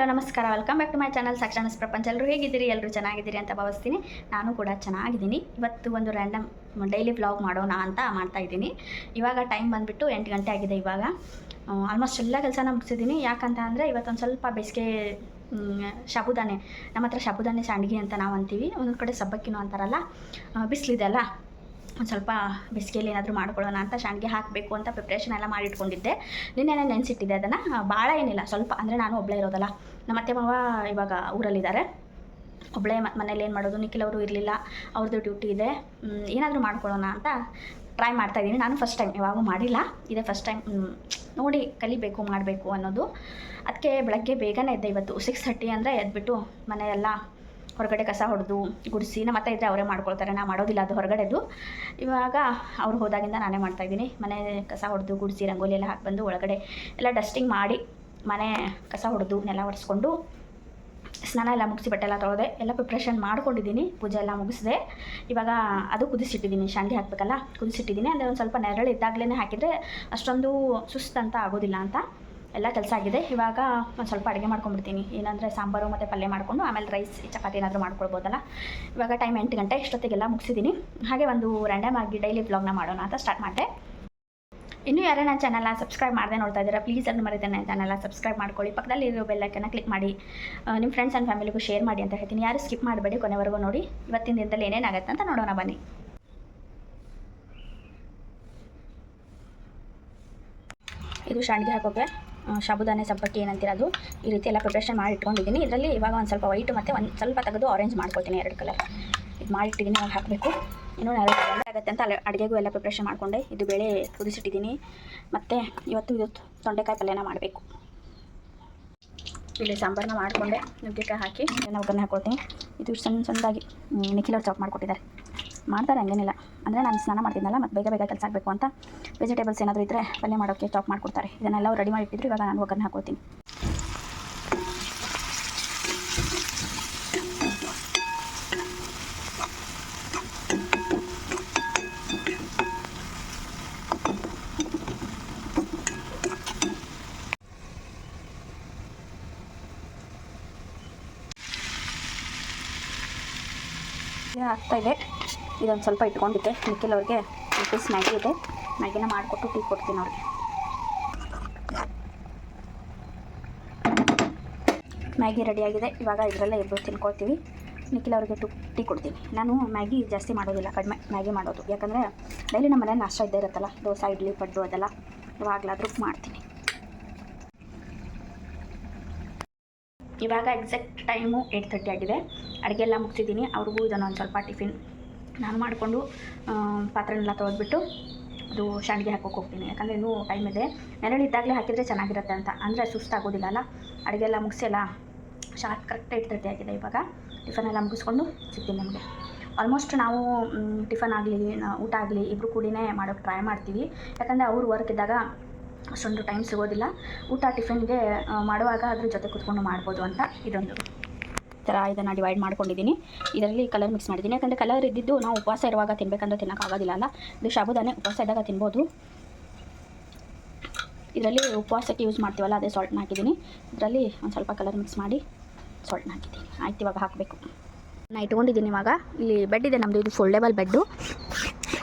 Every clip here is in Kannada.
ಹಲೋ, ನಮಸ್ಕಾರ. Welcome back to my channel ಸಾಕ್ಷಾನಸ್ ಪ್ರಪಂಚ. ಎಲ್ಲರೂ ಹೇಗಿದ್ದೀರಿ? ಎಲ್ಲರೂ ಚೆನ್ನಾಗಿದ್ದೀರಿ ಅಂತ ಭಾವಿಸ್ತೀನಿ. ನಾನು ಕೂಡ ಚೆನ್ನಾಗಿದ್ದೀನಿ. ಇವತ್ತು ಒಂದು ರ್ಯಾಂಡಮ್ ಡೈಲಿ ಬ್ಲಾಗ್ ಮಾಡೋಣ ಅಂತ ಮಾಡ್ತಾ ಇದ್ದೀನಿ. ಇವಾಗ ಟೈಮ್ ಬಂದುಬಿಟ್ಟು ಎಂಟು ಗಂಟೆ ಆಗಿದೆ ಇವಾಗ. ಆಲ್ಮೋಸ್ಟ್ ಎಲ್ಲ ಕೆಲಸನ ಮುಗಿಸಿದ್ದೀನಿ. ಯಾಕಂತ ಅಂದರೆ ಇವತ್ತೊಂದು ಸ್ವಲ್ಪ ಬೇಸಿಗೆ ಸಾಬುದಾನೆ ನಮ್ಮ ಹತ್ರ ಸಾಬುದಾನೆ ಸಂಡಿಗೆ ಅಂತ ನಾವು ಅಂತೀವಿ. ಒಂದೊಂದು ಕಡೆ ಸಬ್ಬಕ್ಕಿನೂ ಅಂತಾರಲ್ಲ. ಬಿಸಿಲಿದೆ ಅಲ್ಲ? ಒಂದು ಸ್ವಲ್ಪ ಬಿಸಿಗೆಯಲ್ಲಿ ಏನಾದರೂ ಮಾಡ್ಕೊಳ್ಳೋಣ ಅಂತ ಶಾಂಡ್ಗೆ ಹಾಕಬೇಕು ಅಂತ ಪ್ರಿಪ್ರೇಷನ್ ಎಲ್ಲ ಮಾಡಿಟ್ಕೊಂಡಿದ್ದೆ. ನಿನ್ನೆನೆ ನೆನೆಸಿಟ್ಟಿದ್ದೆ ಅದನ್ನು? ಭಾಳ ಏನಿಲ್ಲ. ಸ್ವಲ್ಪ, ಅಂದರೆ ನಾನು ಒಬ್ಬಳೇ ಇರೋದಲ್ಲ. ನಮ್ಮ ಅತ್ತೆ ಮಾವ ಇವಾಗ ಊರಲ್ಲಿದ್ದಾರೆ. ಒಬ್ಬಳೇ ಮನೇಲಿ ಏನು ಮಾಡೋದು? ನಿಖಿಲ್ ಅವರು ಇರಲಿಲ್ಲ. ಅವ್ರದ್ದು ಡ್ಯೂಟಿ ಇದೆ. ಏನಾದರೂ ಮಾಡ್ಕೊಳ್ಳೋಣ ಅಂತ ಟ್ರೈ ಮಾಡ್ತಾ ಇದ್ದೀನಿ. ನಾನು ಫಸ್ಟ್ ಟೈಮ್ ಯಾವಾಗೂ ಮಾಡಿಲ್ಲ. ಇದೇ ಫಸ್ಟ್ ಟೈಮ್ ನೋಡಿ ಕಲಿಬೇಕು, ಮಾಡಬೇಕು ಅನ್ನೋದು. ಅದಕ್ಕೆ ಬೆಳಗ್ಗೆ ಬೇಗನೆ ಎದ್ದೆ ಇವತ್ತು. ಸಿಕ್ಸ್ ಥರ್ಟಿ ಅಂದರೆ ಎದ್ಬಿಟ್ಟು ಮನೆಯೆಲ್ಲ ಹೊರಗಡೆ ಕಸ ಹೊಡೆದು ಗುಡಿಸಿ ನಮ್ಮ ಅತ್ತೆ ಇದ್ದರೆ ಅವರೇ ಮಾಡ್ಕೊಳ್ತಾರೆ, ನಾ ಮಾಡೋದಿಲ್ಲ, ಅದು ಹೊರಗಡೆದು ಇವಾಗ ಅವ್ರು ಹೋದಾಗಿಂದ ನಾನೇ ಮಾಡ್ತಾಯಿದ್ದೀನಿ ಮನೆ ಕಸ ಹೊಡೆದು, ಗುಡಿಸಿ, ರಂಗೋಲಿ ಎಲ್ಲ ಹಾಕಿ ಬಂದು ಒಳಗಡೆ ಎಲ್ಲ ಡಸ್ಟಿಂಗ್ ಮಾಡಿ ಮನೆ ಕಸ ಹೊಡೆದು, ನೆಲ ಒರೆಸ್ಕೊಂಡು ಸ್ನಾನ ಎಲ್ಲ ಮುಗಿಸಿ ಬಟ್ಟೆ ಎಲ್ಲ ತೊಳೆದೆ ಎಲ್ಲ ಪ್ರಿಪ್ರೇಷನ್ ಮಾಡ್ಕೊಂಡಿದ್ದೀನಿ. ಪೂಜೆ ಎಲ್ಲ ಮುಗಿಸಿದೆ. ಇವಾಗ ಅದು ಕುದಿಸಿಟ್ಟಿದ್ದೀನಿ. ಶಾಂಡಿ ಹಾಕಬೇಕಲ್ಲ, ಕುದಿಸಿಟ್ಟಿದ್ದೀನಿ. ಅಂದರೆ ಒಂದು ಸ್ವಲ್ಪ ನೆರಳು ಇದ್ದಾಗಲೇ ಹಾಕಿದರೆ ಅಷ್ಟೊಂದು ಸುಸ್ತಂತ ಆಗೋದಿಲ್ಲ ಅಂತ. ಎಲ್ಲ ಕೆಲಸ ಆಗಿದೆ. ಇವಾಗ ಒಂದು ಸ್ವಲ್ಪ ಅಡುಗೆ ಮಾಡ್ಕೊಂಡ್ಬಿಡ್ತೀನಿ. ಏನಂದರೆ ಸಾಂಬಾರು ಮತ್ತು ಪಲ್ಯ ಮಾಡಿಕೊಂಡು ಆಮೇಲೆ ರೈಸ್, ಚಪಾತಿ ಏನಾದರೂ ಮಾಡ್ಕೊಳ್ಬೋದಲ್ಲ. ಇವಾಗ ಟೈಮ್ ಎಂಟು ಗಂಟೆ. ಇಷ್ಟೊತ್ತಿಗೆಲ್ಲ ಮುಗಿಸಿದ್ದೀನಿ ಹಾಗೆ ಒಂದು ರ್ಯಾಂಡಮ್ ಆಗಿ ಡೈಲಿ ಬ್ಲಾಗ್ನ ಮಾಡೋಣ ಅಂತ ಸ್ಟಾರ್ಟ್ ಮಾಡಿದೆ. ಇನ್ನೂ ಯಾರೇ ನನ್ನ ಚಾನಲ್ನ ಸಬ್ಸ್ಕ್ರೈಬ್ ಮಾಡದೆ ನೋಡ್ತಾ ಇದ್ದೀರಾ ಪ್ಲೀಸ್ ಅದನ್ನು ಮರೀತೇನೆ. ಚಾನಲ್ನ ಸಬ್ಸ್ಕ್ರೈಬ್ ಮಾಡ್ಕೊಳ್ಳಿ. ಪಕ್ಕದಲ್ಲಿ ಇರೋ ಬೆಲ್ಲೈಕನ್ನ ಕ್ಲಿಕ್ ಮಾಡಿ. ನಿಮ್ಮ ಫ್ರೆಂಡ್ಸ್ ಆ್ಯಂಡ್ ಫ್ಯಾಮಿಲಿಗೂ ಶೇರ್ ಮಾಡಿ ಅಂತ ಹೇಳ್ತೀನಿ. ಯಾರು ಸ್ಕಿಪ್ ಮಾಡಬೇಡಿ ಕೊನೆವರೆಗೂ ನೋಡಿ. ಇವತ್ತಿನ ದಿನದಲ್ಲಿ ಏನೇನಾಗುತ್ತೆ ಅಂತ ನೋಡೋಣ ಬನ್ನಿ. ಇದು ಶಾಂಡಿಗೆ ಹಾಕೋಕೆ. ಸಾಬುದಾನೆ ಸಬ್ಬಕ್ಕಿ ಏನಂತೀರ ಅದು ಈ ರೀತಿ ಎಲ್ಲ ಪ್ರಿಪ್ರೇಷನ್ ಮಾಡಿ ಇಟ್ಕೊಂಡಿದ್ದೀನಿ. ಇದರಲ್ಲಿ ಇವಾಗ ಒಂದು ಸ್ವಲ್ಪ ವೈಟ್ ಮತ್ತು ಒಂದು ಸ್ವಲ್ಪ ತೆಗೆದು ಆರೆಂಜ್ ಮಾಡ್ಕೊಳ್ತೀನಿ ಎರಡು ಕಲರ್ ಇದು ಮಾಡಿಟ್ಟಿದ್ದೀನಿ, ಅವಾಗ ಹಾಕಬೇಕು. ಇನ್ನೂ ನಾಳೆ ಆಗುತ್ತೆ ಅಂತ ಅಲ್ಲಿ ಅಡುಗೆಗೂ ಎಲ್ಲ ಪ್ರಿಪ್ರೇಷನ್ ಮಾಡಿಕೊಂಡೆ. ಇದು ಬೇಳೆ ಕುದಿಸಿಟ್ಟಿದ್ದೀನಿ. ಮತ್ತು ಇವತ್ತು ಇದು ತೊಂಡೆಕಾಯಿ ಪಲ್ಯನ ಮಾಡಬೇಕು. ಇಲ್ಲಿ ಸಾಂಬಾರನ್ನ ಮಾಡಿಕೊಂಡೆ. ನುಗ್ಗೆಕಾಯಿ ಹಾಕಿ ನಾನು ಒಗ್ಗರಣೆ ಹಾಕ್ಕೊಳ್ತೀನಿ ಇದು ಸಣ್ಣ ಸಣ್ಣದಾಗಿ ನಿಖಿಲ್ ಅವ್ರು ಚಾಪ್ ಮಾಡಿಕೊಟ್ಟಿದ್ದಾರೆ. ಮಾಡ್ತಾರೆ, ಹಂಗೇನಿಲ್ಲ. ಅಂದರೆ ನಾನು ಸ್ನಾನ ಮಾಡ್ತಿದ್ದಲ್ಲ ಮತ್ತು ಬೇಗ ಬೇಗ ಕೆಲಸ ಆಗಬೇಕು ಅಂತ ವೆಜಿಟೇಬಲ್ಸ್ ಏನಾದರೂ ಇದ್ದರೆ ಪಲ್ಯ ಮಾಡೋಕ್ಕೆ ಚಾಪ್ ಮಾಡಿಕೊಡ್ತಾರೆ. ಇದನ್ನೆಲ್ಲ ರೆಡಿ ಮಾಡಿಟ್ಟಿದ್ರು, ಇವಾಗ ನಾನು ಒಗ್ಗರಣೆ ಹಾಕೋತೀನಿ ಆಗ್ತಾ ಇದೆ. ಇದೊಂದು ಸ್ವಲ್ಪ ಇಟ್ಕೊಂಡಿದ್ದೆ ನಿಖಿಲ್ ಅವ್ರಿಗೆ ಪೀಸ್ ಮ್ಯಾಗಿ ಇದೆ. ಮ್ಯಾಗಿನ ಮಾಡಿಕೊಟ್ಟು ಟೀ ಕೊಡ್ತೀನಿ ಅವ್ರಿಗೆ. ಮ್ಯಾಗಿ ರೆಡಿಯಾಗಿದೆ ಇವಾಗ ಇದರಲ್ಲೇ ಇಬ್ಬರು ತಿನ್ಕೊಳ್ತೀವಿ. ನಿಖಿಲ್ ಅವ್ರಿಗೆ ಟು ಟೀ ಕೊಡ್ತೀನಿ. ನಾನು ಮ್ಯಾಗಿ ಜಾಸ್ತಿ ಮಾಡೋದಿಲ್ಲ, ಕಡಿಮೆ ಮ್ಯಾಗಿ ಮಾಡೋದು. ಯಾಕಂದರೆ ಡೈಲಿ ನಮ್ಮ ಮನೇಲಿ ನಾಷ್ಟ ಇದ್ದೇ ಇರುತ್ತಲ್ಲ, ದೋಸೆ, ಇಡ್ಲಿ, ಪಡ್ಡು ಅದೆಲ್ಲ. ಇವಾಗಲಾದರೂ ಮಾಡ್ತೀನಿ. ಇವಾಗ ಎಕ್ಸಾಕ್ಟ್ ಟೈಮು ಏಯ್ಟ್ ಥರ್ಟಿ ಆಗಿದೆ. ಅಡುಗೆ ಎಲ್ಲ ಮುಗಿಸಿದ್ದೀನಿ. ಅವ್ರಿಗೂ ಇದನ್ನು ಒಂದು ಸ್ವಲ್ಪ ಟಿಫಿನ್ ನಾನು ಮಾಡಿಕೊಂಡು ಪಾತ್ರೆನೆಲ್ಲ ತೊಳೆದ್ಬಿಟ್ಟು ಅದು ಶಾಂಡಿಗೆ ಹಾಕೋಕೆ ಹೋಗ್ತೀನಿ. ಯಾಕಂದರೆ ಇನ್ನೂ ಟೈಮ್ ಇದೆ. ನೆರಳಿದ್ದಾಗಲೇ ಹಾಕಿದರೆ ಚೆನ್ನಾಗಿರುತ್ತೆ ಅಂತ. ಅಂದರೆ ಸುಸ್ತಾಗೋದಿಲ್ಲ ಅಲ್ಲ? ಅಡುಗೆ ಎಲ್ಲ ಮುಗಿಸಿ ಎಲ್ಲ ಶಾರ್ಟ್ ಕರೆಕ್ಟ್ ಏಟ್ ಆಗಿದೆ ಇವಾಗ. ಟಿಫನ್ ಎಲ್ಲ ಮುಗಿಸ್ಕೊಂಡು ಸಿಗ್ತೀನಿ ನಮಗೆ. ಆಲ್ಮೋಸ್ಟ್ ನಾವು ಟಿಫನ್ ಆಗಲಿ ಊಟ ಆಗಲಿ ಇಬ್ಬರು ಕೂಡಿನೇ ಮಾಡೋಕ್ಕೆ ಟ್ರೈ ಮಾಡ್ತೀವಿ. ಯಾಕಂದರೆ ಅವರು ವರ್ಕ್ ಇದ್ದಾಗ ಅಷ್ಟೊಂದು ಟೈಮ್ ಸಿಗೋದಿಲ್ಲ. ಊಟ ಟಿಫನ್ಗೆ ಮಾಡುವಾಗ ಅದ್ರ ಜೊತೆ ಕೂತ್ಕೊಂಡು ಮಾಡ್ಬೋದು ಅಂತ ಇದೊಂದು. ಥರ ಇದನ್ನು ಡಿವೈಡ್ ಮಾಡ್ಕೊಂಡಿದ್ದೀನಿ. ಇದರಲ್ಲಿ ಕಲರ್ ಮಿಕ್ಸ್ ಮಾಡಿದ್ದೀನಿ. ಯಾಕಂದರೆ ಕಲರ್ ಇದ್ದಿದ್ದು ನಾವು ಉಪವಾಸ ಇರುವಾಗ ತಿನ್ಬೇಕಂದ್ರೆ ತಿನ್ನೋಕ್ಕಾಗೋದಿಲ್ಲ ಅಲ್ಲ? ಇದು ಸಾಬುದಾನೆ ಉಪವಾಸ ಇದ್ದಾಗ ತಿನ್ಬೋದು. ಇದರಲ್ಲಿ ಉಪವಾಸಕ್ಕೆ ಯೂಸ್ ಮಾಡ್ತೀವಲ್ಲ, ಅದೇ ಸಾಲ್ಟ್ನ ಹಾಕಿದ್ದೀನಿ. ಇದರಲ್ಲಿ ಒಂದು ಸ್ವಲ್ಪ ಕಲರ್ ಮಿಕ್ಸ್ ಮಾಡಿ ಸಾಲ್ಟ್ನ ಹಾಕಿದ್ದೀನಿ. ಆಯ್ತು, ಇವಾಗ ಹಾಕಬೇಕು. ನಾನು ಇಟ್ಕೊಂಡಿದ್ದೀನಿ ಇವಾಗ. ಇಲ್ಲಿ ಬೆಡ್ ಇದೆ ನಮ್ಮದು ಇದು ಫೋಲ್ಡೇಬಲ್ ಬೆಡ್ಡು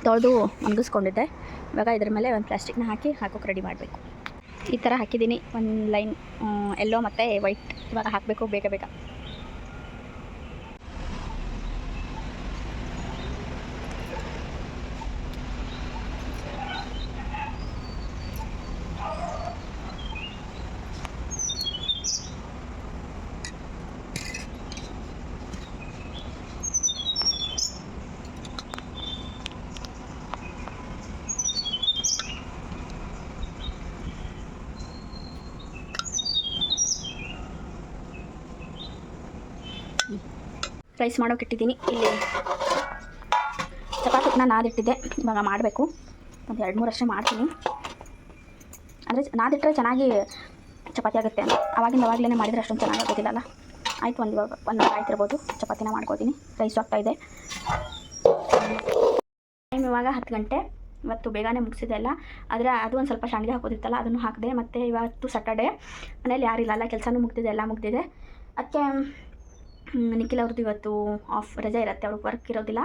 ತೊಳೆದು ಒಣಗಿಸ್ಕೊಂಡಿದ್ದೆ ಇವಾಗ ಇದ್ರ ಮೇಲೆ ಒಂದು ಪ್ಲಾಸ್ಟಿಕ್ನ ಹಾಕಿ ಹಾಕೋಕೆ ರೆಡಿ ಮಾಡಬೇಕು. ಈ ಥರ ಹಾಕಿದ್ದೀನಿ. ಒಂದು ಲೈನ್ ಎಲ್ಲೋ ಮತ್ತು ವೈಟ್ ಇವಾಗ ಹಾಕಬೇಕು, ಬೇಗ ಬೇಗ. ರೈಸ್ ಮಾಡೋಕೆ ಇಟ್ಟಿದ್ದೀನಿ. ಇಲ್ಲಿ ಚಪಾತಿನ ನಾದಿಟ್ಟಿದ್ದೆ ಇವಾಗ ಮಾಡಬೇಕು. ಒಂದು ಎರಡು ಮೂರು ಅಷ್ಟೇ ಮಾಡ್ತೀನಿ. ಅಂದರೆ ನಾದಿಟ್ಟರೆ ಚೆನ್ನಾಗಿ ಚಪಾತಿ ಆಗುತ್ತೆ ಅವಾಗಿಂದ ಅವಾಗಲೇ ಮಾಡಿದರೆ ಅಷ್ಟೊಂದು ಚೆನ್ನಾಗಿ ಆಗೋದಿಲ್ಲಲ್ಲ? ಆಯಿತು, ಒಂದು ಒಂದು ಆಯ್ತಿರ್ಬೋದು. ಚಪಾತಿನ ಮಾಡ್ಕೋತೀನಿ. ರೈಸ್ ಇದೆ. ಟೈಮ್ ಇವಾಗ ಹತ್ತು ಗಂಟೆ. ಇವತ್ತು ಬೇಗನೆ ಮುಗಿಸಿದೆ ಅಲ್ಲ? ಆದರೆ ಅದು ಒಂದು ಸ್ವಲ್ಪ ಶಾಂಡಿಗೆ ಹಾಕೋದಿತ್ತಲ್ಲ, ಅದನ್ನು ಹಾಕಿದೆ. ಮತ್ತು ಇವತ್ತು ಸಟರ್ಡೇ ಮನೇಲಿ ಯಾರಿಲ್ಲ ಅಲ್ಲ ಕೆಲಸನೂ ಮುಗ್ದಿದೆ, ಎಲ್ಲ ಮುಗ್ದಿದೆ. ಅದಕ್ಕೆ ನಿಖಿಲ್ ಅವ್ರದ್ದು ಇವತ್ತು ಆಫ್ ರಜೆ ಇರುತ್ತೆ ಅವ್ರಿಗೆ ವರ್ಕ್ ಇರೋದಿಲ್ಲ.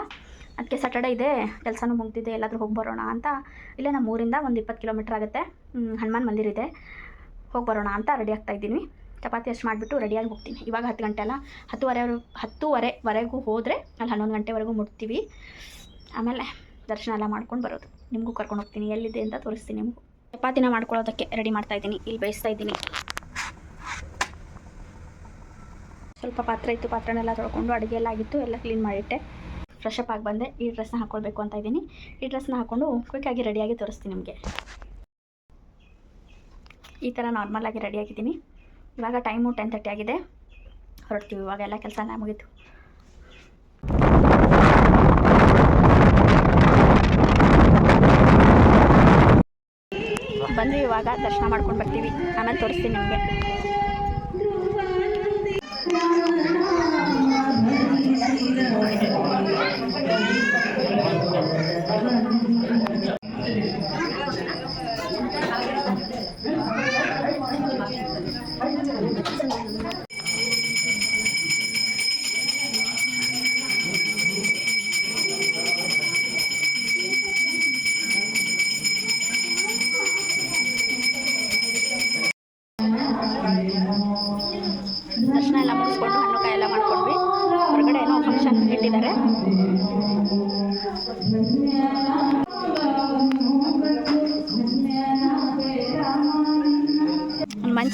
ಅದಕ್ಕೆ ಸ್ಯಾಟರ್ಡೆ ಇದೆ, ಕೆಲಸನೂ ಮುಗ್ದಿದೆ, ಎಲ್ಲಾದರೂ ಹೋಗಿ ಬರೋಣ ಅಂತ. ಇಲ್ಲೇ ನಮ್ಮ ಊರಿಂದ ಒಂದು ಇಪ್ಪತ್ತು ಕಿಲೋಮೀಟ್ರ್ ಆಗುತ್ತೆ. ಹನುಮಾನ್ ಮಂದಿರ ಇದೆ. ಹೋಗಿ ಬರೋಣ ಅಂತ ರೆಡಿ ಆಗ್ತಾ ಇದ್ದೀನಿ. ಚಪಾತಿ ಅಷ್ಟು ಮಾಡಿಬಿಟ್ಟು ರೆಡಿಯಾಗಿ ಹೋಗ್ತೀನಿ. ಇವಾಗ ಹತ್ತು ಗಂಟೆ ಅಲ್ಲ. ಹತ್ತುವರೆ ಹತ್ತುವರೆವರೆಗೂ ಹೋದರೆ ಅಲ್ಲಿ ಹನ್ನೊಂದು ಗಂಟೆವರೆಗೂ ಮುಟ್ತೀವಿ. ಆಮೇಲೆ ದರ್ಶನ ಎಲ್ಲ ಮಾಡ್ಕೊಂಡು ಬರೋದು. ನಿಮಗೂ ಕರ್ಕೊಂಡು ಹೋಗ್ತೀನಿ. ಎಲ್ಲಿದೆ ಅಂತ ತೋರಿಸ್ತೀನಿ ನಿಮಗೂ. ಚಪಾತಿನ ಮಾಡ್ಕೊಳ್ಳೋದಕ್ಕೆ ರೆಡಿ ಮಾಡ್ತಾ ಇದ್ದೀನಿ. ಇಲ್ಲಿ ಬೇಯಿಸ್ತಾ ಇದ್ದೀನಿ. ಸ್ವಲ್ಪ ಪಾತ್ರೆ ಇತ್ತು ಪಾತ್ರೆನೆಲ್ಲ ತೊಳ್ಕೊಂಡು ಅಡುಗೆ ಎಲ್ಲ ಆಗಿತ್ತು, ಎಲ್ಲ ಕ್ಲೀನ್ ಮಾಡಿಟ್ಟೆ. ಫ್ರೆಶ್ ಅಪ್ ಆಗಿ ಬಂದೆ, ಈ ಡ್ರೆಸ್ನ ಹಾಕ್ಕೊಳ್ಬೇಕು ಅಂತ ಇದ್ದೀನಿ. ಈ ಡ್ರೆಸ್ನ ಹಾಕ್ಕೊಂಡು ಕ್ವಿಕ್ಕಾಗಿ ರೆಡಿಯಾಗಿ ತೋರಿಸ್ತೀನಿ ನಿಮಗೆ. ಈ ಥರ ನಾರ್ಮಲಾಗಿ ರೆಡಿಯಾಗಿದ್ದೀನಿ ಇವಾಗ ಟೈಮು ಟೆನ್ ತರ್ಟಿ ಆಗಿದೆ. ಹೊರಡ್ತೀವಿ, ಇವಾಗ ಎಲ್ಲ ಕೆಲಸ ಎಲ್ಲ ಮುಗೀತು. ಬಂದ್ವಿ ಇವಾಗ, ದರ್ಶನ ಮಾಡ್ಕೊಂಡು ಬರ್ತೀವಿ. ಆಮೇಲೆ ತೋರಿಸ್ತೀನಿ ನಿಮಗೆ. Thank you.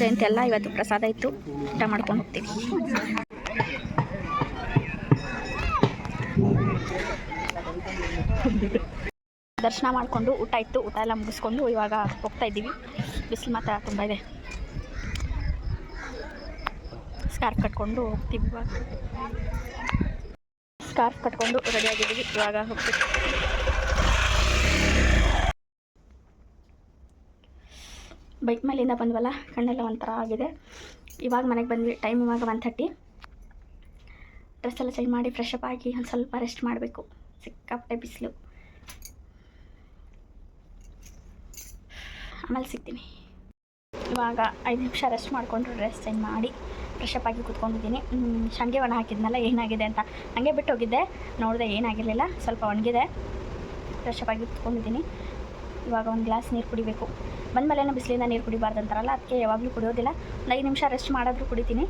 ಜಯಂತಿ ಎಲ್ಲ ಇವತ್ತು ಪ್ರಸಾದ ಇತ್ತು. ಊಟ ಮಾಡ್ಕೊಂಡು ಹೋಗ್ತೀವಿ. ದರ್ಶನ ಮಾಡಿಕೊಂಡು ಊಟ ಇತ್ತು. ಊಟ ಎಲ್ಲ ಮುಗಿಸ್ಕೊಂಡು ಇವಾಗ ಹೋಗ್ತಾ ಇದ್ದೀವಿ. ಬಿಸಿಲು ಮಾತ್ರ ತುಂಬ ಇದೆ. ಸ್ಕಾರ್ಫ್ ಕಟ್ಕೊಂಡು ಹೋಗ್ತೀವಿ ಇವಾಗ. ಸ್ಕಾರ್ಫ್ ಕಟ್ಕೊಂಡು ರೆಡಿ ಆಗಿದ್ದೀವಿ. ಇವಾಗ ಹೋಗ್ತೀವಿ. ಬೈಕ್ ಮೇಲಿಂದ ಬಂದ್ವಲ್ಲ, ಕಣ್ಣೆಲ್ಲ ಒಂಥರ ಆಗಿದೆ. ಇವಾಗ ಮನೆಗೆ ಬಂದ್ವಿ ಟೈಮ್ ಇವಾಗ ಒನ್ ಥರ್ಟಿ ಡ್ರೆಸ್ ಎಲ್ಲ ಚೇಂಜ್ ಮಾಡಿ ಫ್ರೆಶ್ ಅಪ್ ಆಗಿ ಒಂದು ಸ್ವಲ್ಪ ರೆಸ್ಟ್ ಮಾಡಬೇಕು. ಸಿಕ್ಕಾಪಟ್ಟೆ ಬಿಸಿಲು. ಆಮೇಲೆ ಸಿಗ್ತೀನಿ. ಇವಾಗ ಐದು ನಿಮಿಷ ರೆಸ್ಟ್ ಮಾಡಿಕೊಂಡು ಡ್ರೆಸ್ ಚೇಂಜ್ ಮಾಡಿ ಫ್ರೆಶ್ ಅಪ್ ಆಗಿ ಕೂತ್ಕೊಂಡಿದ್ದೀನಿ. ಶಂಗೆ ಒಣ ಹಾಕಿದ್ನಲ್ಲ, ಏನಾಗಿದೆ ಅಂತ. ಹಂಗೆ ಬಿಟ್ಟು ಹೋಗಿದ್ದೆ ನೋಡಿದೆ ಏನಾಗಿರಲಿಲ್ಲ, ಸ್ವಲ್ಪ ಒಣಗಿದೆ. ಫ್ರೆಶ್ ಅಪ್ ಆಗಿ ಕೂತ್ಕೊಂಡಿದ್ದೀನಿ. ಇವಾಗ ಒಂದು ಗ್ಲಾಸ್ ನೀರು ಕುಡಿಬೇಕು. ಬಂದಮೇಲೆ ಬಿಸಿಲಿಂದ ನೀರು ಕುಡಿಬಾರ್ದು ಅಂತಾರಲ್ಲ ಅದಕ್ಕೆ ಯಾವಾಗಲೂ ಕುಡಿಯೋದಿಲ್ಲ. ಒಂದು ಐದು ನಿಮಿಷ ರೆಸ್ಟ್ ಮಾಡಾದರೂ ಕುಡಿತೀನಿ.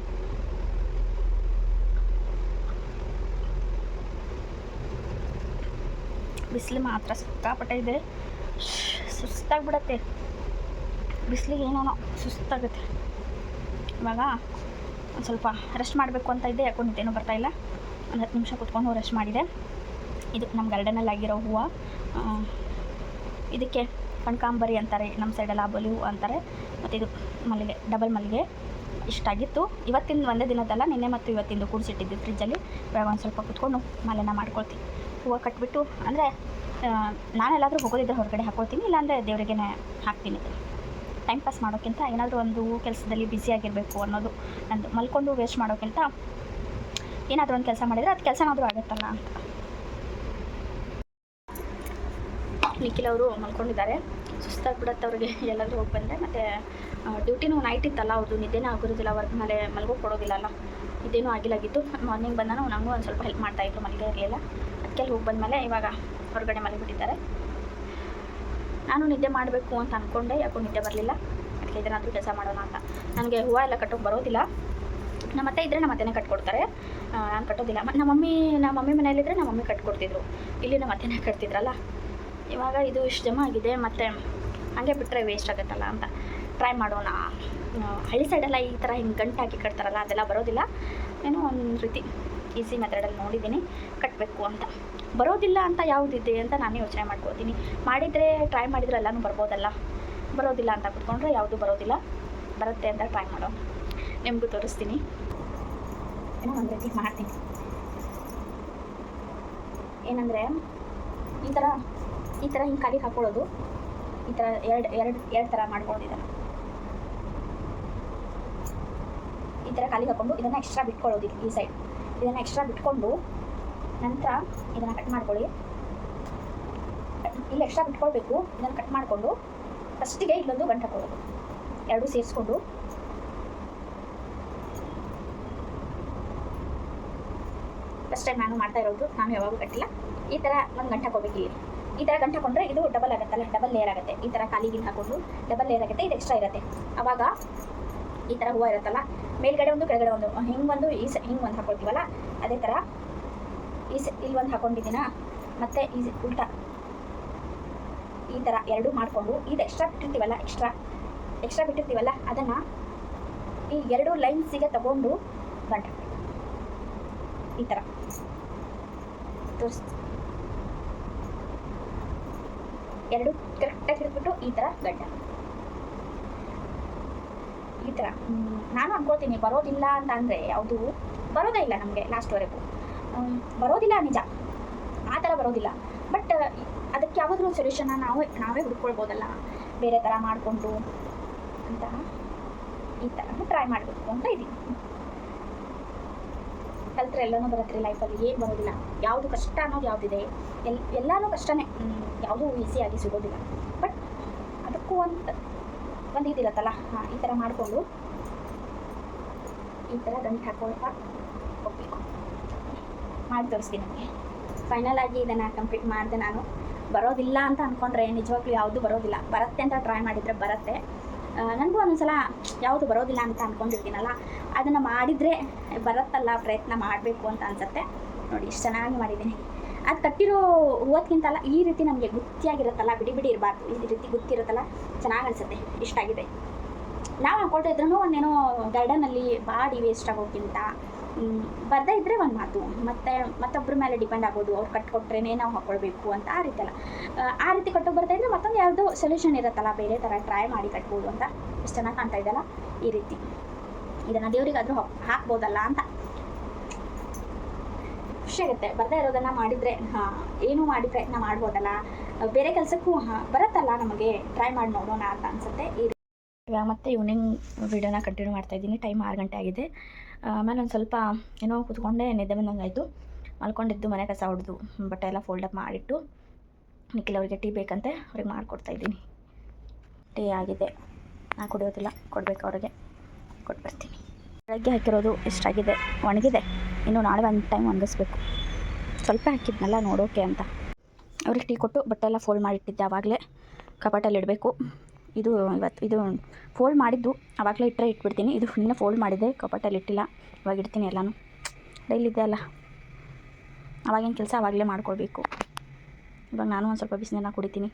ಬಿಸಿಲು ಮಾತ್ರ ಸುತ್ತಾಪಟ್ಟೆ ಇದೆ. ಸುಸ್ತಾಗ್ಬಿಡತ್ತೆ. ಬಿಸಿಲಿಗೆ ಏನೋ ಸುಸ್ತಾಗುತ್ತೆ. ಇವಾಗ ಒಂದು ಸ್ವಲ್ಪ ರೆಸ್ಟ್ ಮಾಡಬೇಕು ಅಂತ ಇದ್ದೆ ಯಾಕೋ ಬರ್ತಾ ಬರ್ತಾಯಿಲ್ಲ ಒಂದು ಹತ್ತು ನಿಮಿಷ ಕುತ್ಕೊಂಡು ರೆಸ್ಟ್ ಮಾಡಿದೆ. ಇದು ನಮ್ಮ ಗಾರ್ಡನಲ್ಲಿ ಆಗಿರೋ ಹೂವು. ಇದಕ್ಕೆ ಕನಕಾಂಬರಿ ಅಂತಾರೆ, ನಮ್ಮ ಸೈಡೆಲ್ಲ ಬಲಿ ಹೂವು ಅಂತಾರೆ. ಮತ್ತು ಇದು ಮಲ್ಲಿಗೆ ಡಬಲ್ ಮಲ್ಲಿಗೆ ಇಷ್ಟಾಗಿತ್ತು ಇವತ್ತಿನ ಒಂದೇ ದಿನದಲ್ಲ, ನಿನ್ನೆ ಮತ್ತು ಇವತ್ತಿಂದು ಕೂಡಿಸಿಟ್ಟಿದ್ದು ಫ್ರಿಜ್ಜಲ್ಲಿ ಇವಾಗ ಒಂದು ಸ್ವಲ್ಪ ಕುತ್ಕೊಂಡು ಮಾಲೆನ ಮಾಡ್ಕೊಳ್ತೀನಿ. ಹೂವು ಕಟ್ಬಿಟ್ಟು, ಅಂದರೆ ನಾನೆಲ್ಲಾದರೂ ಹೋಗೋದಿದ್ದರೆ ಹೊರಗಡೆ ಹಾಕ್ಕೊಳ್ತೀನಿ ಇಲ್ಲಾಂದರೆ ದೇವರಿಗೆ ಹಾಕ್ತೀನಿ. ಟೈಮ್ ಪಾಸ್ ಮಾಡೋಕ್ಕಿಂತ ಏನಾದರೂ ಒಂದು ಕೆಲಸದಲ್ಲಿ ಬ್ಯುಸಿಯಾಗಿರಬೇಕು ಅನ್ನೋದು ನಂದು. ಮಲ್ಕೊಂಡು ವೇಸ್ಟ್ ಮಾಡೋಕ್ಕಿಂತ ಏನಾದರೂ ಒಂದು ಕೆಲಸ ಮಾಡಿದರೆ ಅದು ಕೆಲಸನಾದರೂ ಆಗುತ್ತಲ್ಲ ಅಂತ. ನಿಖಿಲ್ ಅವರು ಮಲ್ಕೊಂಡಿದ್ದಾರೆ. ಸುಸ್ತಾಗ್ಬಿಡತ್ತೆ ಅವ್ರಿಗೆ. ಎಲ್ಲಾದರೂ ಹೋಗಿ ಬಂದೆ ಮತ್ತು ಡ್ಯೂಟಿನೂ ನೈಟ್ ಇತ್ತಲ್ಲ ಅವ್ರದ್ದು ನಿದ್ದೆನೂ ಆಗಿರೋದಿಲ್ಲ ವರ್ಕ್ ಮೇಲೆ ಮಲಗೋ ಕೊಡೋದಿಲ್ಲ ಅಲ್ಲ ಇದೇನೂ ಆಗಿಲ್ಲಾಗಿತ್ತು ಮಾರ್ನಿಂಗ್ ಬಂದಾನು ನನಗೂ ಒಂದು ಸ್ವಲ್ಪ ಹೆಲ್ಪ್ ಮಾಡ್ತಾಯಿದ್ರು ಮಲಗೇ ಇರಲಿಲ್ಲ. ಅದಕ್ಕೆ ಅಲ್ಲಿ ಹೋಗಿ ಬಂದಮೇಲೆ ಇವಾಗ ಹೊರಗಡೆ ಮಲಗಿಬಿಟ್ಟಿದ್ದಾರೆ. ನಾನು ನಿದ್ದೆ ಮಾಡಬೇಕು ಅಂತ ಅಂದ್ಕೊಂಡೆ ಯಾಕೋ ನಿದ್ದೆ ಬರಲಿಲ್ಲ. ಅದಕ್ಕೆ ಇದನ್ನಾದರೂ ಕೆಲಸ ಮಾಡೋಣ ಅಂತ. ನನಗೆ ಹೂವು ಎಲ್ಲ ಕಟ್ಟೋಕೆ ಬರೋದಿಲ್ಲ. ನಮ್ಮ ಅತ್ತೆ ಇದ್ದರೆ ನಮ್ಮ ಅತ್ತೆನೇ ಕಟ್ಕೊಡ್ತಾರೆ. ನಾನು ಕಟ್ಟೋದಿಲ್ಲ. ನಮ್ಮ ಮಮ್ಮಿ ನಮ್ಮ ಮಮ್ಮಿ ಮನೆಯಲ್ಲಿದ್ದರೆ ನಮ್ಮ ಮಮ್ಮಿ ಕಟ್ಕೊಡ್ತಿದ್ರು. ಇಲ್ಲಿ ನಮ್ಮ ಅತ್ತೆನೇ ಕಟ್ತಿದ್ರಲ್ಲ. ಇವಾಗ ಇದು ಇಷ್ಟು ಜಮ ಆಗಿದೆ, ಮತ್ತು ಹಾಗೆ ಬಿಟ್ಟರೆ ವೇಸ್ಟ್ ಆಗುತ್ತಲ್ಲ ಅಂತ ಟ್ರೈ ಮಾಡೋಣ. ಹಳ್ಳಿ ಸೈಡೆಲ್ಲ ಈ ಥರ ಹಿಂಗೆ ಗಂಟು ಹಾಕಿ ಕಟ್ತಾರಲ್ಲ, ಅದೆಲ್ಲ ಬರೋದಿಲ್ಲ. ಏನೋ ಒಂದು ರೀತಿ ಈಸಿ ಮೆಥಡಲ್ಲಿ ನೋಡಿದ್ದೀನಿ ಕಟ್ಟಬೇಕು ಅಂತ. ಬರೋದಿಲ್ಲ ಅಂತ ಯಾವುದಿದೆ ಅಂತ ನಾನು ಯೋಚನೆ ಮಾಡ್ಕೋತೀನಿ ಮಾಡಿದರೆ ಟ್ರೈ ಮಾಡಿದರೆ ಎಲ್ಲನೂ ಬರ್ಬೋದಲ್ಲ. ಬರೋದಿಲ್ಲ ಅಂತ ಕುತ್ಕೊಂಡ್ರೆ ಯಾವುದು ಬರೋದಿಲ್ಲ. ಬರುತ್ತೆ ಅಂತ ಟ್ರೈ ಮಾಡೋ ನಿಮಗೂ ತೋರಿಸ್ತೀನಿ. ಏನೋ ಒಂದು ರೀತಿ ಮಾಡ್ತೀನಿ. ಏನಂದರೆ ಈ ಥರ ಈ ಥರ ಹಿಂಗೆ ಕಲಿ ಹಾಕ್ಕೊಳ್ಳೋದು ಈ ಥರ ಎರಡು ಎರಡು ಎರಡು ಥರ ಮಾಡ್ಕೊಳ್ಳೋದು ಇದನ್ನು. ಈ ಥರ ಕಲಿ ಹಾಕ್ಕೊಂಡು ಇದನ್ನು ಎಕ್ಸ್ಟ್ರಾ ಬಿಟ್ಕೊಳ್ಳೋದು ಈ ಸೈಡ್ ಇದನ್ನು ಎಕ್ಸ್ಟ್ರಾ ಬಿಟ್ಕೊಂಡು ನಂತರ ಇದನ್ನು ಕಟ್ ಮಾಡ್ಕೊಳ್ಳಿ. ಇಲ್ಲಿ ಎಕ್ಸ್ಟ್ರಾ ಬಿಟ್ಕೊಳ್ಬೇಕು. ಇದನ್ನು ಕಟ್ ಮಾಡಿಕೊಂಡು ಫಸ್ಟಿಗೆ ಇಲ್ಲೊಂದು ಗಂಟು ಹಾಕೊಳ್ಳೋದು. ಎರಡು ಸೇರಿಸ್ಕೊಂಡು. ಫಸ್ಟ್ ಟೈಮ್ ನಾನು ಮಾಡ್ತಾ ಇರೋದು, ನಾನು ಯಾವಾಗಲೂ ಕಟ್ಟಿಲ್ಲ. ಈ ಥರ ಒಂದು ಗಂಟು ಹಾಕೋಬೇಕು ಇಲ್ಲಿ. ಈ ಥರ ಗಂಟು ಹಾಕೊಂಡ್ರೆ ಇದು ಡಬಲ್ ಆಗುತ್ತಲ್ಲ ಡಬಲ್ ಲೇಯರ್ ಆಗುತ್ತೆ. ಈ ಥರ ಕಾಲಿಗಿನ ಹಾಕೊಂಡು ಡಬಲ್ ಲೇಯರ್ ಆಗುತ್ತೆ, ಇದು ಎಕ್ಸ್ಟ್ರಾ ಇರುತ್ತೆ. ಅವಾಗ ಈ ಥರ ಹೂವು ಇರುತ್ತಲ್ಲ, ಮೇಲ್ಗಡೆ ಒಂದು, ಕೆಳಗಡೆ ಒಂದು. ಹಿಂಗೆ ಒಂದು, ಈ ಹಿಂಗೆ ಒಂದು ಹಾಕೊಳ್ತೀವಲ್ಲ, ಅದೇ ಥರ ಈ ಇಲ್ಲಿ ಒಂದು ಹಾಕೊಂಡಿದ್ದೀನ, ಮತ್ತು ಈ ಉಲ್ಟ. ಈ ಥರ ಎರಡು ಮಾಡಿಕೊಂಡು, ಇದು ಎಕ್ಸ್ಟ್ರಾ ಬಿಟ್ಟಿರ್ತೀವಲ್ಲ ಎಕ್ಸ್ಟ್ರಾ ಎಕ್ಸ್ಟ್ರಾ ಬಿಟ್ಟಿರ್ತೀವಲ್ಲ, ಅದನ್ನು ಈ ಎರಡು ಲೈನ್ಸಿಗೆ ತಗೊಂಡು ಗಂಟು. ಈ ಥರ ತೋರಿಸ್ ಎರಡು ಕರೆಕ್ಟಾಗಿ ಹಿಡಿದ್ಬಿಟ್ಟು ಈ ಥರ ಗಡ್ಡ. ಈ ಥರ ನಾನು ಅನ್ಕೋತೀನಿ ಬರೋದಿಲ್ಲ ಅಂತ ಅಂದರೆ ಯಾವುದು? ಬರೋದೇ ಇಲ್ಲ ನಮಗೆ ಲಾಸ್ಟ್ವರೆಗೂ ಬರೋದಿಲ್ಲ ನಿಜ. ಆ ಥರ ಬರೋದಿಲ್ಲ. ಬಟ್ ಅದಕ್ಕೆ ಯಾವುದ್ರೂ ಸೊಲ್ಯೂಷನ್ ಸೊಲ್ಯೂಷನ್ನ ನಾವು, ನಾವೇ ಹುಡ್ಕೊಳ್ಬೋದಲ್ಲ. ಬೇರೆ ಥರ ಮಾಡಿಕೊಂಡು ಅಂತ ಈ ತರ ಟ್ರೈ ಮಾಡಬೇಕು ಅಂತ ಇದ್ದೀನಿ ಕಲ್ತ್ರೆ ಎಲ್ಲನೂ ಬರುತ್ತೆ ಲೈಫಲ್ಲಿ ಏನು ಬರೋದಿಲ್ಲ. ಯಾವುದು ಕಷ್ಟ ಅನ್ನೋದು ಯಾವುದಿದೆ? ಎಲ್, ಎಲ್ಲನೂ ಕಷ್ಟನೇ. ಯಾವುದೂ ಈಸಿಯಾಗಿ ಸಿಗೋದಿಲ್ಲ. ಬಟ್ ಅದಕ್ಕೂ ಒಂದು ಒಂದು ಇದಿರತ್ತಲ್ಲ ಹಾಂ, ಈ ಥರ ಮಾಡಿಕೊಂಡು ಈ ಥರ ಗಂಟು ಹಾಕೊಳ್ತಾ ಹೋಗ್ಬೇಕು. ಮಾಡಿ ತೋರಿಸ್ತೀನಿ ನನಗೆ ಫೈನಲ್ ಆಗಿ ಇದನ್ನು ಕಂಪ್ಲೀಟ್ ಮಾಡಿದೆ ನಾನು. ಬರೋದಿಲ್ಲ ಅಂತ ಅಂದ್ಕೊಂಡ್ರೆ ನಿಜವಾಗ್ಲೂ ಯಾವುದು ಬರೋದಿಲ್ಲ. ಬರುತ್ತೆ ಅಂತ ಟ್ರೈ ಮಾಡಿದರೆ ಬರುತ್ತೆ. ನನಗೂ ಒಂದೊಂದ್ಸಲ ಯಾವುದು ಬರೋದಿಲ್ಲ ಅಂತ ಅಂದ್ಕೊಂಡಿರ್ತೀನಲ್ಲ ಅದನ್ನು ಮಾಡಿದರೆ ಬರುತ್ತಲ್ಲ ಪ್ರಯತ್ನ ಮಾಡಬೇಕು ಅಂತ ಅನ್ಸುತ್ತೆ. ನೋಡಿ, ಇಷ್ಟು ಚೆನ್ನಾಗಿ ಮಾಡಿದ್ದೀನಿ. ಅದು ತಟ್ಟಿರೋ ಹೂವತ್ಕಿಂತಲ್ಲ ಈ ರೀತಿ ನಮಗೆ ಗುತ್ತಿಯಾಗಿರುತ್ತಲ್ಲ ಬಿಡಿ ಬಿಡಿ ಇರಬಾರ್ದು ಈ ರೀತಿ ಗುತ್ತಿರುತ್ತಲ್ಲ ಚೆನ್ನಾಗಿ ಅನ್ಸುತ್ತೆ ಇಷ್ಟ ಆಗಿದೆ. ನಾವು ಹಾಕೊಳ್ತಾ ಇದ್ರೂ ಒಂದೇನೋ ಗಾರ್ಡನಲ್ಲಿ ಬಾಡಿ ವೇಸ್ಟ್ ಆಗೋಕ್ಕಿಂತ ಬರ್ದೇ ಇದ್ದರೆ ಒಂದು ಮಾತು ಮತ್ತು ಮತ್ತೊಬ್ಬರ ಮೇಲೆ ಡಿಪೆಂಡ್ ಆಗೋದು ಅವ್ರು ಕಟ್ಕೊಟ್ರೇನೆ ನಾವು ಹಾಕ್ಕೊಳ್ಬೇಕು ಅಂತ ಆ ರೀತಿ ಅಲ್ಲ. ಆ, ರೀತಿ ಕಟ್ಟೋ ಬರ್ತಾ ಇದ್ರೆ ಮತ್ತೊಂದು ಯಾವುದೋ ಸೊಲ್ಯೂಷನ್ ಇರುತ್ತಲ್ಲ ಬೇರೆ ಥರ ಟ್ರೈ ಮಾಡಿ ಕಟ್ಬೋದು ಅಂತ ಎಷ್ಟು ಚೆನ್ನಾಗಿ ಕಾಣ್ತಾ ಇದೆಯಲ್ಲ ಈ ರೀತಿ. ಇದನ್ನು ದೇವರಿಗಾದರೂ ಹಾಕ್ಬೋದಲ್ಲ ಅಂತ. ಖುಷಿ ಆಗುತ್ತೆ. ಬರ್ತಾ ಇರೋದನ್ನು ಮಾಡಿದರೆ, ಹಾಂ, ಏನು ಮಾಡಿ ಪ್ರಯತ್ನ ಮಾಡ್ಬೋದಲ್ಲ. ಬೇರೆ ಕೆಲಸಕ್ಕೂ, ಹಾಂ, ಬರುತ್ತಲ್ಲ ನಮಗೆ. ಟ್ರೈ ಮಾಡಿ ನೋಡೋಣ ಅಂತ ಅನ್ಸುತ್ತೆ. ಈ ಇವಾಗ ಮತ್ತೆ ಈವ್ನಿಂಗ್ ವಿಡಿಯೋನ ಕಂಟಿನ್ಯೂ ಮಾಡ್ತಾ ಇದ್ದೀನಿ. ಟೈಮ್ ಆರು ಗಂಟೆ ಆಗಿದೆ. ಆಮೇಲೆ ಒಂದು ಸ್ವಲ್ಪ ಏನೋ ಕೂತ್ಕೊಂಡೆ, ನಿದ್ದೆ ಬಂದಂಗೆ ಆಯಿತು ಮಲ್ಕೊಂಡಿದ್ದು, ಮನೆ ಕಸ ಹೊಡೆದು ಬಟ್ಟೆ ಎಲ್ಲ ಫೋಲ್ಡಪ್ ಮಾಡಿಟ್ಟು, ನಿಖಿಲ್ ಅವರಿಗೆ ಟೀ ಬೇಕಂತೆ, ಅವ್ರಿಗೆ ಮಾಡಿಕೊಡ್ತಾ ಇದ್ದೀನಿ. ಟೀ ಆಗಿದೆ. ನಾನು ಕುಡಿಯೋದಿಲ್ಲ. ಕೊಡಬೇಕು ಅವ್ರಿಗೆ. ಕೊಟ್ಟು ಬರ್ತೀನಿ ಬೆಳಗ್ಗೆ ಹಾಕಿರೋದು ಇಷ್ಟಾಗಿದೆ. ಒಣಗಿದೆ. ಇನ್ನು ನಾಳೆ ಒಂದು ಟೈಮ್ ಒಣಗಿಸ್ಬೇಕು. ಸ್ವಲ್ಪ ಹಾಕಿದ್ನಲ್ಲ ನೋಡೋಕೆ ಅಂತ. ಅವ್ರಿಗೆ ಟೀ ಕೊಟ್ಟು ಬಟ್ಟೆ ಎಲ್ಲ ಫೋಲ್ಡ್ ಮಾಡಿಟ್ಟಿದ್ದೆ ಆವಾಗಲೇ ಕಪಾಟಲ್ಲಿ ಇಡಬೇಕು. ಇದು ಇವತ್ತು ಇದು ಫೋಲ್ಡ್ ಮಾಡಿದ್ದು. ಆವಾಗಲೇ ಇಟ್ಟರೆ ಇಟ್ಬಿಡ್ತೀನಿ. ಇದು ಇನ್ನೂ ಫೋಲ್ಡ್ ಮಾಡಿದೆ ಕಪಾಟಲ್ಲಿ ಇಟ್ಟಿಲ್ಲ. ಇವಾಗ ಇಡ್ತೀನಿ ಎಲ್ಲನೂ. ಡೈಲಿ ಇದೆ ಅಲ್ಲ. ಅವಾಗಿನ ಕೆಲಸ ಆವಾಗಲೇ ಮಾಡ್ಕೊಳ್ಬೇಕು. ಇವಾಗ ನಾನು ಒಂದು ಸ್ವಲ್ಪ ಬಿಸಿನೀರನ್ನ ಕುಡಿತೀನಿ.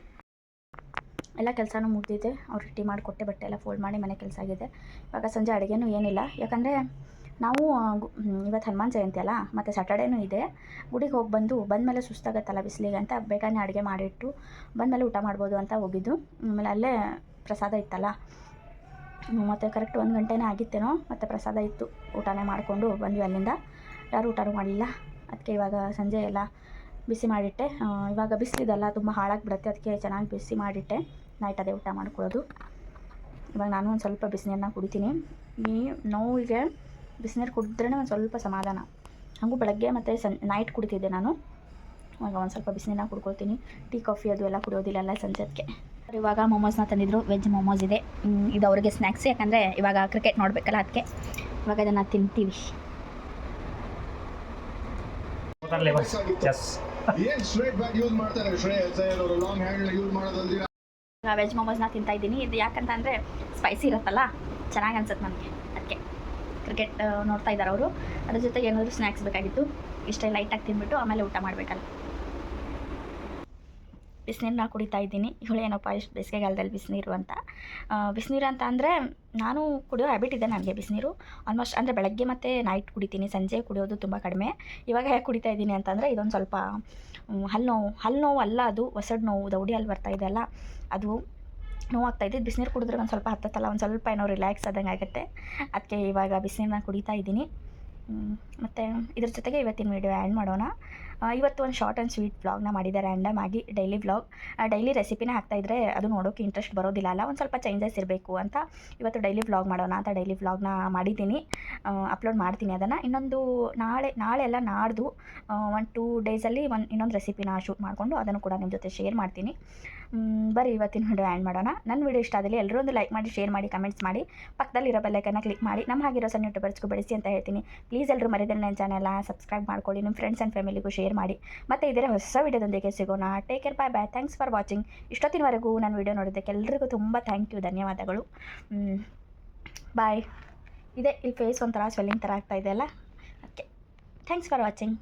ಎಲ್ಲ ಕೆಲಸನೂ ಮುಗಿದಿದೆ. ಅವ್ರಿಗೆ ಟೀ ಮಾಡಿಕೊಟ್ಟೆ ಬಟ್ಟೆ ಎಲ್ಲ ಫೋಲ್ಡ್ ಮಾಡಿ ಮನೆ ಕೆಲಸ ಆಗಿದೆ. ಇವಾಗ ಸಂಜೆ ಅಡುಗೆನೂ ಏನಿಲ್ಲ. ಯಾಕಂದರೆ ನಾವು ಇವತ್ತು ಹನುಮಾನ್ ಜಯಂತಿ ಅಲ್ಲ, ಮತ್ತು ಸ್ಯಾಟರ್ಡೇನೂ ಇದೆ. ಗುಡಿಗೆ ಹೋಗಿ ಬಂದು, ಬಂದಮೇಲೆ ಸುಸ್ತಾಗತ್ತಲ್ಲ ಬಿಸಿಲಿಗೆ ಅಂತ ಬೇಗನೆ ಅಡುಗೆ ಮಾಡಿಟ್ಟು, ಬಂದಮೇಲೆ ಊಟ ಮಾಡ್ಬೋದು ಅಂತ ಹೋಗಿದ್ದು. ಆಮೇಲೆ ಅಲ್ಲೇ ಪ್ರಸಾದ ಇತ್ತಲ್ಲ. ಮತ್ತು ಕರೆಕ್ಟ್ ಒಂದು ಗಂಟೆನೇ ಆಗಿತ್ತೇನೋ, ಮತ್ತು ಪ್ರಸಾದ ಇತ್ತು. ಊಟನೇ ಮಾಡಿಕೊಂಡು ಬಂದ್ವಿ ಅಲ್ಲಿಂದ. ಯಾರೂ ಊಟನೂ ಮಾಡಲಿಲ್ಲ ಅದಕ್ಕೆ ಇವಾಗ ಸಂಜೆ ಎಲ್ಲ ಬಿಸಿ ಮಾಡಿಟ್ಟೆ. ಇವಾಗ ಬಿಸಿಲಿದೆಲ್ಲ, ತುಂಬ ಹಾಳಾಗಿ ಬಿಡುತ್ತೆ ಅದಕ್ಕೆ ಚೆನ್ನಾಗಿ ಬಿಸಿ ಮಾಡಿಟ್ಟೆ. ನೈಟ್ ಅದೇ ಊಟ ಮಾಡ್ಕೊಳ್ಳೋದು. ಇವಾಗ ನಾನು ಒಂದು ಸ್ವಲ್ಪ ಬಿಸಿನೀರನ್ನ ಕುಡಿತೀನಿ. ಈ ನೋವಿಗೆ ಬಿಸಿನೀರು ಕುಡಿದ್ರೇ ಒಂದು ಸ್ವಲ್ಪ ಸಮಾಧಾನ. ಹಾಗೂ ಬೆಳಗ್ಗೆ ಮತ್ತು ಸನ್ ನೈಟ್ ಕುಡಿತಿದ್ದೆ ನಾನು. ಇವಾಗ ಒಂದು ಸ್ವಲ್ಪ ಬಿಸಿನೀರನ್ನ ಕುಡ್ಕೊಳ್ತೀನಿ. ಟೀ ಕಾಫಿ ಅದು ಎಲ್ಲ ಕುಡಿಯೋದಿಲ್ಲ ಎಲ್ಲ ಸಂಜೆ ಅದಕ್ಕೆ ಇವಾಗ ಮೊಮೋಸ್ನ ತಂದಿದ್ರು ವೆಜ್ ಮೊಮೋಸ್ ಇದೆ. ಇದು ಅವ್ರಿಗೆ ಸ್ನ್ಯಾಕ್ಸ್ ಯಾಕಂದರೆ ಇವಾಗ ಕ್ರಿಕೆಟ್ ನೋಡಬೇಕಲ್ಲ ಅದಕ್ಕೆ ಇವಾಗ ಇದನ್ನು ತಿಂತೀವಿ. ಚೆಸ್ ಏನ್ ಸ್ಟ್ರೇಟ್ ಬ್ಯಾಟ್ ಯೂಸ್ ಮಾಡ್ತಾರೆ ಶ್ರೇಯಸ್ ಅವರು? ಲಾಂಗ್ ಹ್ಯಾಂಡಲ್ ಯೂಸ್ ಮಾಡೋದಲ್ದಿರ ವೆಜ್ ಮೊಮೋಸ್ನ ತಿಂತಾ ಇದ್ದೀನಿ. ಇದು ಯಾಕಂತ ಅಂದರೆ ಸ್ಪೈಸಿ ಇರುತ್ತಲ್ಲ ಚೆನ್ನಾಗಿ ಅನ್ಸುತ್ತೆ ನನಗೆ ಕ್ರಿಕೆಟ್ ನೋಡ್ತಾ ಇದ್ದಾರೆ ಅವರು. ಅದ್ರ ಜೊತೆಗೆ ಏನಾದರೂ ಸ್ನ್ಯಾಕ್ಸ್ ಬೇಕಾಗಿತ್ತು, ಇಷ್ಟೇ ಲೈಟಾಗಿ ತಿನ್ಬಿಟ್ಟು ಆಮೇಲೆ ಊಟ ಮಾಡಬೇಕಲ್ಲ. ನಾ ಕುಡಿತಾ ಇದ್ದೀನಿ. ಇವಳು ಏನಪ್ಪ, ಇಷ್ಟು ಬೇಸಿಗೆಗಾಲದಲ್ಲಿ ಬಿಸಿನೀರು ಅಂತ. ಬಿಸಿನೀರು ಅಂತ ಅಂದರೆ ನಾನು ಕುಡಿಯೋ ಹ್ಯಾಬಿಟ್ ಇದೆ ನನಗೆ ಬಿಸಿನೀರು. ಆಲ್ಮೋಸ್ಟ್ ಅಂದರೆ ಬೆಳಗ್ಗೆ ಮತ್ತು ನೈಟ್ ಕುಡಿತೀನಿ. ಸಂಜೆ ಕುಡಿಯೋದು ತುಂಬ ಕಡಿಮೆ. ಇವಾಗ ಹೇಗೆ ಕುಡಿತಾ ಇದ್ದೀನಿ ಅಂತಂದರೆ ಇದೊಂದು ಸ್ವಲ್ಪ ಹಲ್ಲು ನೋವು ಹಲ್ಲು ನೋವು ಅಲ್ಲ ಅದು ಹೊಸಡ್ ನೋವು, ದೌಡಿ ಅಲ್ಲಿ ಬರ್ತಾ ಇದೆ ಅಲ್ಲ, ಅದು ನೋವಾಗ್ತಾ ಇದೆ ಬಿಸಿನೀರು ಕುಡಿದ್ರೆ ಒಂದು ಸ್ವಲ್ಪ ಹತ್ತತ್ತಲ್ಲ, ಒಂದು ಸ್ವಲ್ಪ ಏನೋ ರಿಲ್ಯಾಕ್ಸ್ ಆದಂಗೆ ಆಗುತ್ತೆ. ಅದಕ್ಕೆ ಇವಾಗ ಬಿಸಿನೀರನ್ನ ಕುಡಿತಾ ಇದ್ದೀನಿ. ಮತ್ತು ಇದ್ರ ಜೊತೆಗೆ ಇವತ್ತಿನ ವೀಡಿಯೋ ಆ್ಯಂಡ್ ಮಾಡೋಣ. ಇವತ್ತು ಒಂದು ಶಾರ್ಟ್ ಆ್ಯಂಡ್ ಸ್ವೀಟ್ ವ್ಲಾಗ್ನ ಮಾಡಿದೆ ರ್ಯಾಂಡಮ್ ಆಗಿ ಡೈಲಿ ವ್ಲಾಗ್ ಡೈಲಿ ರೆಸಿಪಿನೇ ಹಾಕ್ತಾಯಿದ್ರೆ ಅದು ನೋಡೋಕೆ ಇಂಟ್ರೆಸ್ಟ್ ಬರೋದಿಲ್ಲ ಅಲ್ಲ, ಒಂದು ಸ್ವಲ್ಪ ಚೇಂಜಸ್ ಇರಬೇಕು ಅಂತ. ಇವತ್ತು ಡೈಲಿ ವ್ಲಾಗ್ ಮಾಡೋಣ ಅಂತ ಡೈಲಿ ವ್ಲಾಗ್ನ ಮಾಡಿದ್ದೀನಿ. ಅಪ್ಲೋಡ್ ಮಾಡ್ತೀನಿ ಅದನ್ನು. ಇನ್ನೊಂದು ನಾಳೆ ನಾಳೆ ಎಲ್ಲ ನಾಡ್ದು ಒಂದು ಟೂ ಡೇಸಲ್ಲಿ ಒಂದು ಇನ್ನೊಂದು ರೆಸಿಪಿನ ಶೂಟ್ ಮಾಡಿಕೊಂಡು ಅದನ್ನು ಕೂಡ ನಿಮ್ಮ ಜೊತೆ ಶೇರ್ ಮಾಡ್ತೀನಿ. ಮ್, ಬರ್ರಿ ಇವತ್ತಿನ ವಿಡಿಯೋ ಆ್ಯಂಡ್ ಮಾಡೋಣ. ನನ್ನ ವಿಡಿಯೋ ಇಷ್ಟ ಆದಲ್ಲಿ ಎಲ್ಲರೂ ಒಂದು ಲೈಕ್ ಮಾಡಿ ಶೇರ್ ಮಾಡಿ ಕಮೆಂಟ್ಸ್ ಮಾಡಿ. ಪಕ್ಕದಲ್ಲಿರೋ ಬೆಲ್ಲೈಕನ್ನ ಕ್ಲಿಕ್ ಮಾಡಿ. ನಮ್ಮ ಹಾಗಿರೋ ಸಣ್ಣ ಯೂಟ್ಯೂಬರ್ಸ್ಗೂ ಬೆಳೆಸಿ ಅಂತ ಹೇಳ್ತೀನಿ. ಪ್ಲೀಸ್ ಎಲ್ಲರೂ ಮರೆಯದೇ ನನ್ನ ಚಾನೆಲ್ ಸಬ್ಸ್ಕ್ರೈಬ್ ಮಾಡ್ಕೊಳ್ಳಿ. ನಿಮ್ಮ ಫ್ರೆಂಡ್ಸ್ ಆ್ಯಂಡ್ ಫ್ಯಾಮಿಲಿಗೂ ಶೇರ್ ಮಾಡಿ. ಮತ್ತು ಇದರ ಹೊಸ ವಿಡಿಯೋದೊಂದಿಗೆ ಸಿಗೋಣ. Take care bye bye thanks for watching ಇಷ್ಟೊತ್ತಿನವರೆಗೂ ನನ್ನ ವಿಡಿಯೋ ನೋಡೋದಕ್ಕೆ ಎಲ್ಲರಿಗೂ ತುಂಬ ಥ್ಯಾಂಕ್ ಯು ಧನ್ಯವಾದಗಳು. ಬಾಯ್ ಇದೆ ಇಲ್ಲಿ ಫೇಸ್ ಒಂಥರ ಸ್ವೆಲ್ಲಿಂಗ್ ಥರ ಆಗ್ತಾ ಇದೆ ಅಲ್ಲ? Okay thanks for watching